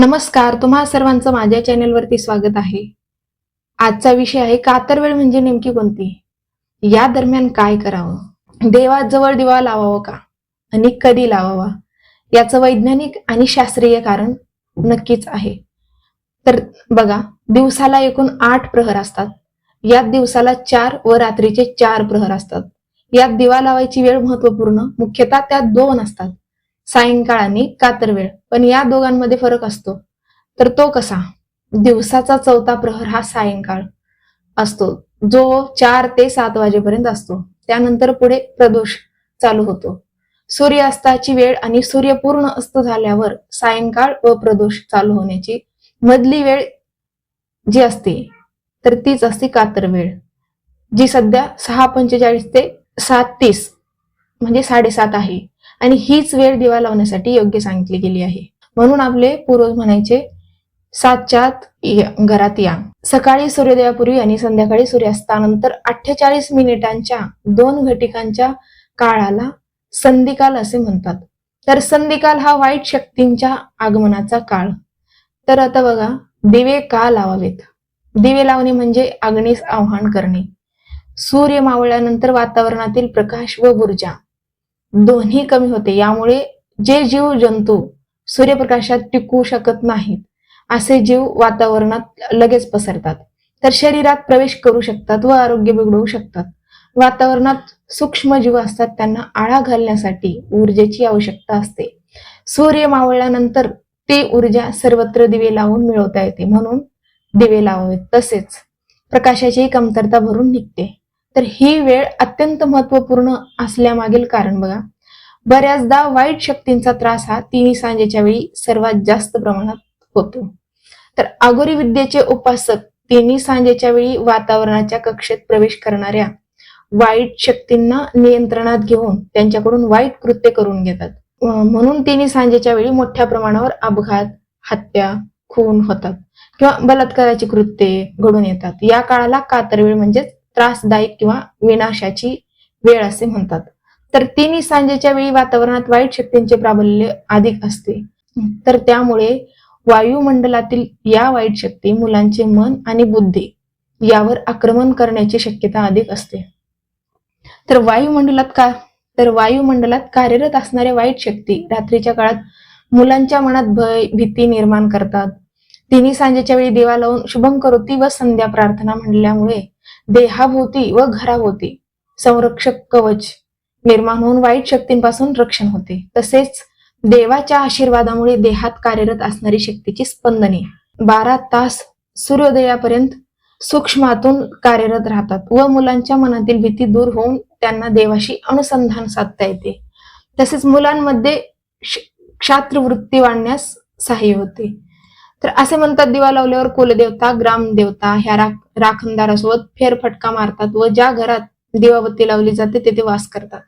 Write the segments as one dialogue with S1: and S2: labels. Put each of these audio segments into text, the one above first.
S1: नमस्कार तुम्हा सर्वांचं माझ्या चॅनेलवरती स्वागत आहे. आजचा विषय आहे कातरवेळ म्हणजे नेमकी कोणती? या दरम्यान काय करावं? देवाजवळ दिवा लावावा का? आणि कधी लावावा? याचं वैज्ञानिक आणि शास्त्रीय कारण नक्कीच आहे. तर बघा दिवसाला एकूण आठ प्रहर असतात. यात दिवसाला चार व रात्रीचे चार प्रहर असतात. यात दिवा लावायची वेळ महत्त्वपूर्ण मुख्यतः त्यात दोन असतात. सायंकाळ आणि कातरवेळ पण या दोघांमध्ये फरक असतो. तर तो कसा? दिवसाचा चौथा प्रहर हा सायंकाळ असतो. जो चार ते सात वाजेपर्यंत असतो. त्यानंतर पुढे प्रदोष चालू होतो. सूर्यास्ताची वेळ आणि सूर्य पूर्ण अस्त झाल्यावर सायंकाळ व प्रदोष चालू होण्याची मधली वेळ जी असते तर तीच असते कातर वेळ. जी सध्या सहा पंचेचाळीस ते सात तीस म्हणजे साडेसात आहे. आणि हीच वेळ दिवा लावण्यासाठी योग्य सांगितली गेली आहे. म्हणून आपले पूर्वज म्हणायचे सातच्यात घरात या. सकाळी सूर्योदयापूर्वी आणि संध्याकाळी सूर्यास्तानंतर अठ्ठेचाळीस मिनिटांच्या दोन घटिकांच्या काळाला संधिकाल असे म्हणतात. तर संधिकाल हा वाईट शक्तींच्या आगमनाचा काळ. तर आता बघा दिवे का लावावेत? दिवे लावणे म्हणजे अग्नीस आव्हान करणे. सूर्य मावळल्यानंतर वातावरणातील प्रकाश व ऊर्जा. दोन्ही कमी होते. यामुळे जे जीव जंतू सूर्यप्रकाशात टिकू शकत नाहीत असे जीव वातावरणात लगेच पसरतात. तर शरीरात प्रवेश करू शकतात व आरोग्य बिघडवू शकतात. वातावरणात सूक्ष्म जीव असतात त्यांना आळा घालण्यासाठी ऊर्जेची आवश्यकता असते. सूर्य मावळल्यानंतर ती ऊर्जा सर्वत्र दिवे लावून मिळवता येते. म्हणून दिवे लावावेत तसेच प्रकाशाची कमतरता भरून निघते. तर ही वेळ अत्यंत महत्त्वपूर्ण असल्यामागील कारण बघा. बऱ्याचदा वाईट शक्तींचा त्रास हा तिन्ही सांजेच्या वेळी सर्वात जास्त प्रमाणात होतो. तर अगोरी विद्येचे उपासक तिन्ही सांजेच्या वेळी वातावरणाच्या कक्षेत प्रवेश करणाऱ्या वाईट शक्तींना नियंत्रणात घेऊन त्यांच्याकडून वाईट कृत्य करून घेतात. म्हणून तिन्ही सांजेच्या वेळी मोठ्या प्रमाणावर अपघात हत्या खून होतात. किंवा बलात्काराची कृत्ये घडून येतात. या काळाला कातरवेळ म्हणजेच त्रासदायक किंवा विनाशाची वेळ असे म्हणतात. तर तिन्ही सांजेच्या वेळी वातावरणात वाईट शक्तींचे प्राबल्य अधिक असते. तर त्यामुळे वायुमंडलातील या वाईट शक्ती मुलांचे मन आणि बुद्धी यावर आक्रमण करण्याची शक्यता अधिक असते. तर वायुमंडलात का तर वायुमंडलात कार्यरत असणाऱ्या वाईट शक्ती रात्रीच्या काळात मुलांच्या मनात भय भीती निर्माण करतात. तिन्ही सांजेच्या वेळी देवा लावून शुभंकरोती व संध्या प्रार्थना म्हणल्यामुळे देहाभोवती व घराभोवती संरक्षक कवच निर्माण होऊन वाईट शक्तींपासून रक्षण होते. तसेच देवाच्या आशीर्वादामुळे देहात कार्यरत असणारी शक्तीची स्पंदने. बारा तास सूर्योदयापर्यंत सूक्ष्मातून कार्यरत राहतात व मुलांच्या मनातील भीती दूर होऊन त्यांना देवाशी अनुसंधान साधता येते. तसेच मुलांमध्ये क्षात्रवृत्ती वाढण्यास सहाय्य होते. तर असे म्हणतात दिवा लावल्यावर कुलदेवता ग्रामदेवता ह्या राख राखणदारासोबत फेरफटका मारतात व ज्या घरात दिवाबत्ती लावली जाते तेथे वास करतात.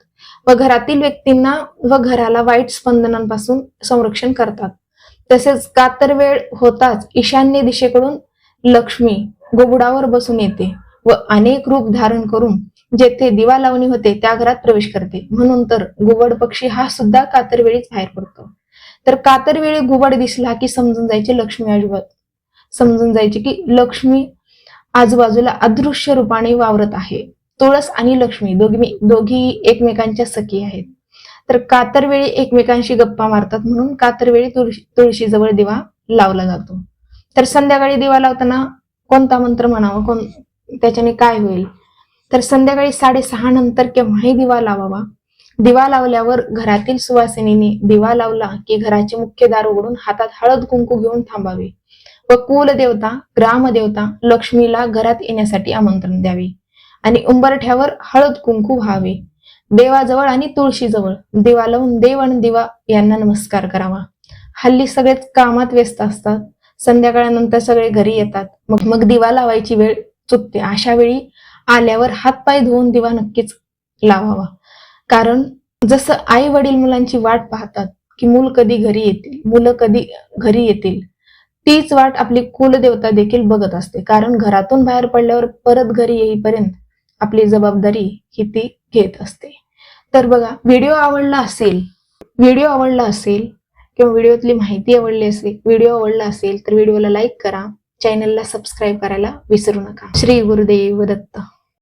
S1: व घरातील व्यक्तींना व घराला वाईट स्पंदनांपासून संरक्षण करतात. तसेच कातर वेळ होताच ईशान्य दिशेकडून लक्ष्मी गोबुडावर बसून येते व अनेक रूप धारण करून जेथे दिवा लावणी होते त्या घरात प्रवेश करते. म्हणून तर गुबड पक्षी हा सुद्धा कातरवेळीच बाहेर पडतो. तर कातर वेळी दिसला की समजून जायचे लक्ष्मी अजिबात समजून जायचे की लक्ष्मी आजूबाजूला अदृश्य रूपाने वावरत आहे. तुळस आणि लक्ष्मी दोघी दोघी एकमेकांच्या सखी आहेत. तर कातर वेळी एकमेकांशी गप्पा मारतात म्हणून कातर वेळी तुळशी तुळशीजवळ दिवा लावला जातो. तर संध्याकाळी दिवा लावताना कोणता मंत्र म्हणावा? कोण त्याच्याने काय होईल? तर संध्याकाळी साडेसहा नंतर केव्हाही दिवा लावावा? दिवा लावल्यावर घरातील सुवासिनीने दिवा लावला की घराचे मुख्य दार उघडून हातात हळद कुंकू घेऊन थांबावे व कुलदेवता ग्रामदेवता लक्ष्मीला घरात येण्यासाठी आमंत्रण द्यावे आणि उंबरठ्यावर हळद कुंकू व्हावे. देवाजवळ आणि तुळशीजवळ दिवा लावून देव आणि दिवा यांना नमस्कार करावा. हल्ली सगळेच कामात व्यस्त असतात. संध्याकाळानंतर सगळे घरी येतात. मग मग दिवा लावायची वेळ चुकते. अशा वेळी आल्यावर हातपाय धुवून दिवा नक्कीच लावावा. कारण जसं आई वडील मुलांची वाट पाहतात की मूल कधी घरी येतील मुलं कधी घरी येतील तीच वाट आपली कुलदेवता देखील बघत असते. कारण घरातून बाहेर पडल्यावर परत घरी येईपर्यंत आपली जबाबदारी ही ती घेत असते. तर बघा व्हिडिओ आवडला असेल व्हिडिओ आवडला असेल किंवा व्हिडिओतली माहिती आवडली असेल व्हिडिओ आवडला असेल तर व्हिडिओला लाईक करा. चॅनलला सबस्क्राईब करायला विसरू नका. श्री गुरुदेव दत्त.